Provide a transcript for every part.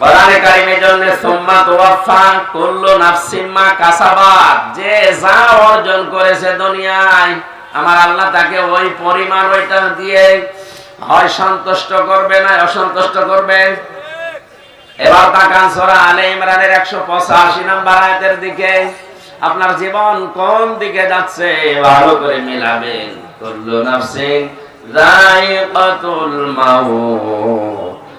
কোরআনে কারিমের জন্য সুম্মা কুল্লু নাফসিন মা কাসাবাত। যে যা অর্জন করেছে দুনিয়ায়, আমার আল্লাহ তাকে ওই পরিমাণ ওইটা দিয়ে হয় সন্তুষ্ট করবে না অসন্তুষ্ট করবে? এবার তাকান আলে ইমরানের 185 নম্বর আয়াতের দিকে। আপনার জীবন কোন দিকে যাচ্ছে? ভালো করে মিলাবেন। কুল্লু নাফসিন যায়িকাতুল মাউত।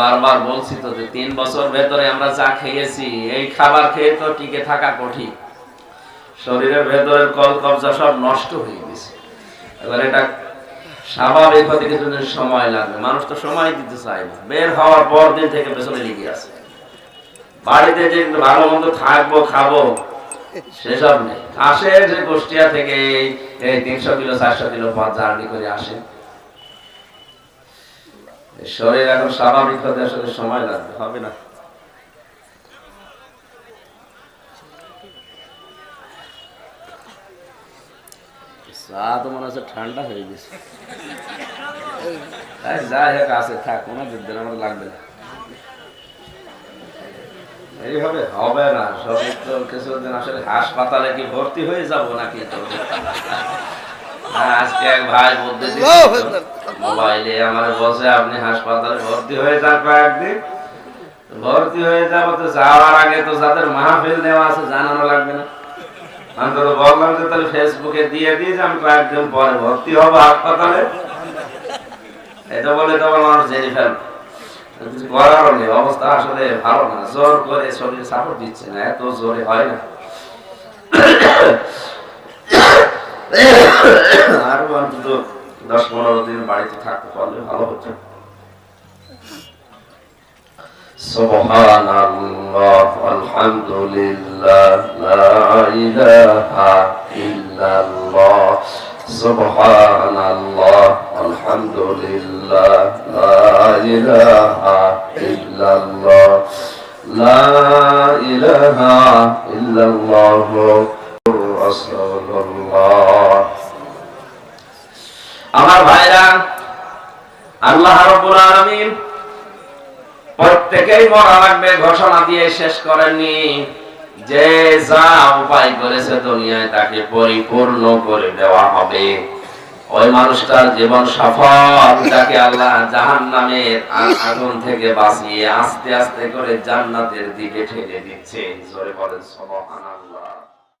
বারবার বলছি তো যে তিন বছর ভেতরে আমরা যা খেয়েছি, এই খাবার খেয়ে তো টিকে থাকা কঠিন। শরীরের ভেতরের কল কবজা সব নষ্ট হয়ে গেছে। এবার এটা স্বাভাবিক হতে কিছু দিন সময় লাগবে। মানুষ তো সময় দিতে চায় না। বের হওয়ার পর দিন থেকে পেছনে লেগে আছে। বাড়িতে যে ভালো মন্দ থাকব, খাব, সেসব নেই। আসে যে কুষ্টিয়া থেকে এই তিনশো কিলো, চারশো কিলো পথ জার্নি করে আসে। শরীর এখন স্বাভাবিক হতে আসলে সময় লাগবে। হবে না। চা তো মনে হচ্ছে ঠান্ডা হয়ে গেছে। যাই হোক আছে থাক কোনো দিন আমার লাগবে না। এইভাবে হবে না। সব তো কিছুদিন আসলে হাসপাতালে কি ভর্তি হয়ে যাব নাকি? আজকে এক ভাই বলতে মোবাইলে আমার বসে আপনি হাসপাতালে ভর্তি হয়ে যান কয়েকদিন। ভর্তি হয়ে যাব তো যাওয়ার আগে তো যাদের মাহফিল নেওয়া আছে জানানো লাগবে না। আমি তো বললাম যে তাহলে ফেসবুকে দিয়ে দিয়ে যে আমি কয়েকদিন পরে ভর্তি হব হাসপাতালে। এটা বলে তো আবার মানুষ জেনে ফেলবে। কিছু করার নেই অবস্থা আসলে ভালো না। জোর করে শরীর সাপোর্ট দিচ্ছে না এত জোরে হয় না। আরো অন্তত দশ পনেরো দিন বাড়িতে থাকতে পারলে ভালো হতো سبحان الله والحمد لله لا إله إلا الله سبحان الله والحمد لله لا إله إلا الله لا إله إلا الله رسول الله আমার ভাইরা, আল্লাহ রাব্বুল প্রত্যেকেই মরা লাগবে ঘোষণা দিয়ে শেষ করেননি। যে যা উপায় করেছে দুনিয়ায় তাকে পরিপূর্ণ করে দেওয়া হবে। ওই মানুষটার জীবন সফল তাকে আল্লাহ জাহান নামের আগুন থেকে বাঁচিয়ে আস্তে আস্তে করে জান্নাতের দিকে ঠেলে দিচ্ছে। জোরে বলেন, সুবহানাল্লাহ।